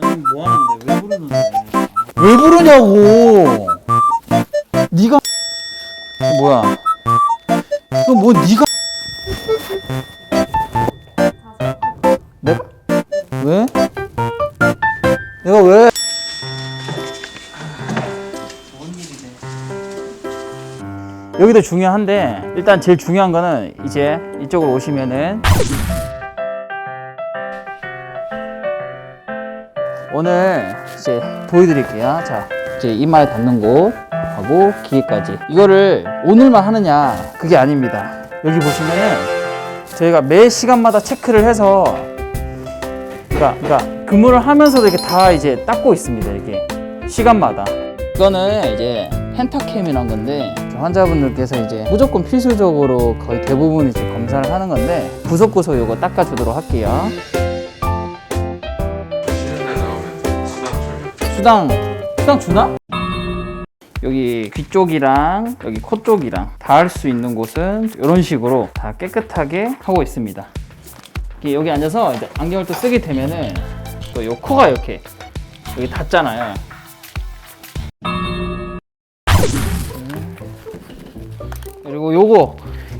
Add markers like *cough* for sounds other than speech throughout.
아니 뭐 하는데 왜 부르는데? 왜 부르냐고. 네가 뭐야? 이거 뭐 네가 내가 왜? 내가 왜? 여기도 중요한데 일단 제일 중요한 거는 이제 이쪽으로 오시면은 오늘 이제 보여드릴게요. 자, 이제 이마에 닿는 곳 하고 귀에까지. 이거를 오늘만 하느냐? 그게 아닙니다. 여기 보시면은 저희가 매 시간마다 체크를 해서 그러니까, 그러니까 근무를 하면서도 이렇게 다 이제 닦고 있습니다. 이게 시간마다. 이거는 이제 펜타캠이란 건데 환자분들께서 이제 무조건 필수적으로 거의 대부분 이제 검사를 하는 건데 구석구석 이거 닦아주도록 할게요. 수당. 수당 주나? 여기 귀 쪽이랑 여기 코 쪽이랑 닿을 수 있는 곳은 이런 식으로 다 깨끗하게 하고 있습니다. 여기 앉아서 이제 안경을 또 쓰게 되면은 또 요 코가 이렇게 여기 닿잖아요.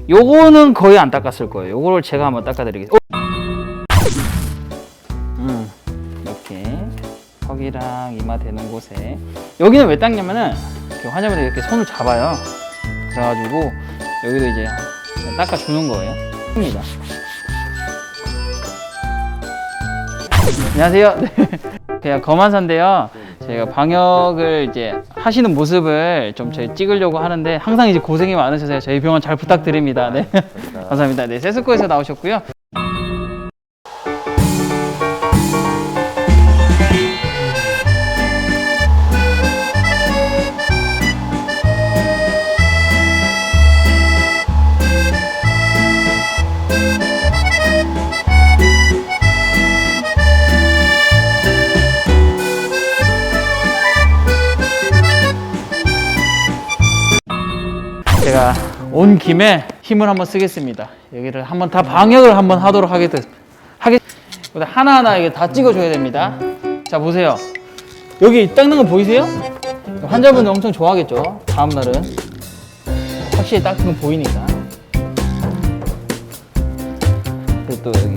요거 요거는 거의 안 닦았을 거예요. 요거를 제가 한번 닦아드리겠습니다. 음, 이렇게 턱이랑 이마 되는 곳에 여기는 왜 닦냐면은 이렇게 환자분들이 이렇게 손을 잡아요. 그래가지고 여기도 이제 닦아주는 거예요. 입니다. 안녕하세요. *laughs* 네. 그냥 검안사인데요. 저희가 방역을 이제 하시는 모습을 좀 저희 찍으려고 하는데 항상 이제 고생이 많으셔서 저희 병원 잘 부탁드립니다. 네. *laughs* 감사합니다. 네, 세스코에서 나오셨고요. 온 김에 힘을 한번 쓰겠습니다. 여기를 한번 다 방역을 한번 하도록 하겠 하겠 하나 하나 이게 다 찍어줘야 됩니다. 자 보세요. 여기 닦는 거 보이세요? 환자분들 엄청 좋아하겠죠. 다음 날은 확실히 닦는 거 보이니까. 또 여기.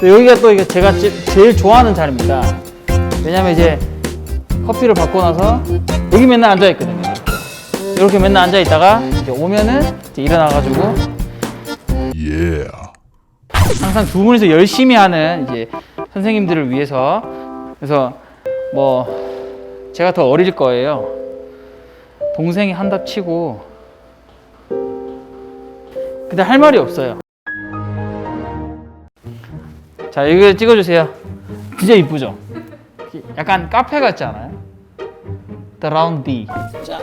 또 여기가 또 이게 제가 제, 제일 좋아하는 자리입니다. 왜냐면 이제 커피를 받고 나서 여기 맨날 앉아 있거든요. 이렇게 맨날 앉아 있다가 이제 오면은 이제 일어나가지고 항상 두 분이서 열심히 하는 이제 선생님들을 위해서 그래서 뭐 제가 더 어릴 거예요. 동생이 한답 치고 근데 할 말이 없어요. 자 여기 찍어주세요. 진짜 이쁘죠? 약간 카페 같지 않아요? The Round D. 자.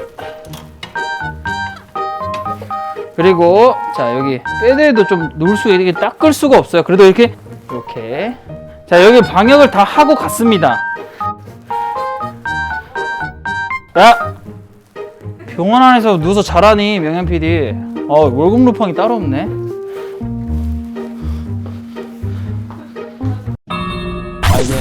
그리고 자 여기 빼드에도 좀 놓을 수 이렇게 닦을 수가 없어요. 그래도 이렇게 이렇게 자 여기 방역을 다 하고 갔습니다. 야 병원 안에서 누워서 잘하니 명현 PD. 어 월급 루팡이 따로 없네. 아 이제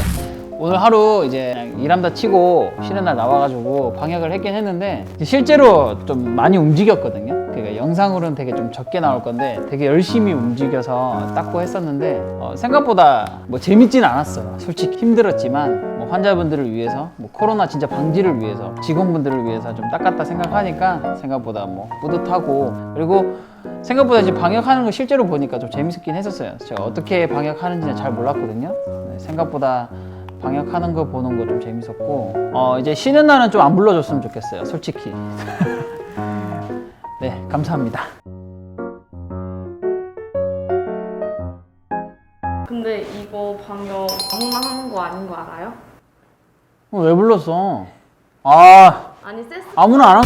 오늘 하루 이제 일함다 치고 쉬는 날 나와가지고 방역을 했긴 했는데 실제로 좀 많이 움직였거든요. 그러니까 영상으로는 되게 좀 적게 나올 건데 되게 열심히 움직여서 닦고 했었는데 어, 생각보다 뭐 재밌진 않았어요. 솔직히 힘들었지만 뭐 환자분들을 위해서 뭐 코로나 진짜 방지를 위해서 직원분들을 위해서 좀 닦았다 생각하니까 생각보다 뭐 뿌듯하고 그리고 생각보다 이제 방역하는 거 실제로 보니까 좀 재밌었긴 했었어요. 제가 어떻게 방역하는지는 잘 몰랐거든요. 네, 생각보다 방역하는 거 보는 거 좀 재밌었고 어, 이제 쉬는 날은 좀 안 불러줬으면 좋겠어요. 솔직히. *laughs* 네, 감사합니다. 근데 이거 방역 아무나 하는 거 아닌 거 알아요? 어, 왜 불렀어? 아, 아니 세스 아무나 안 한.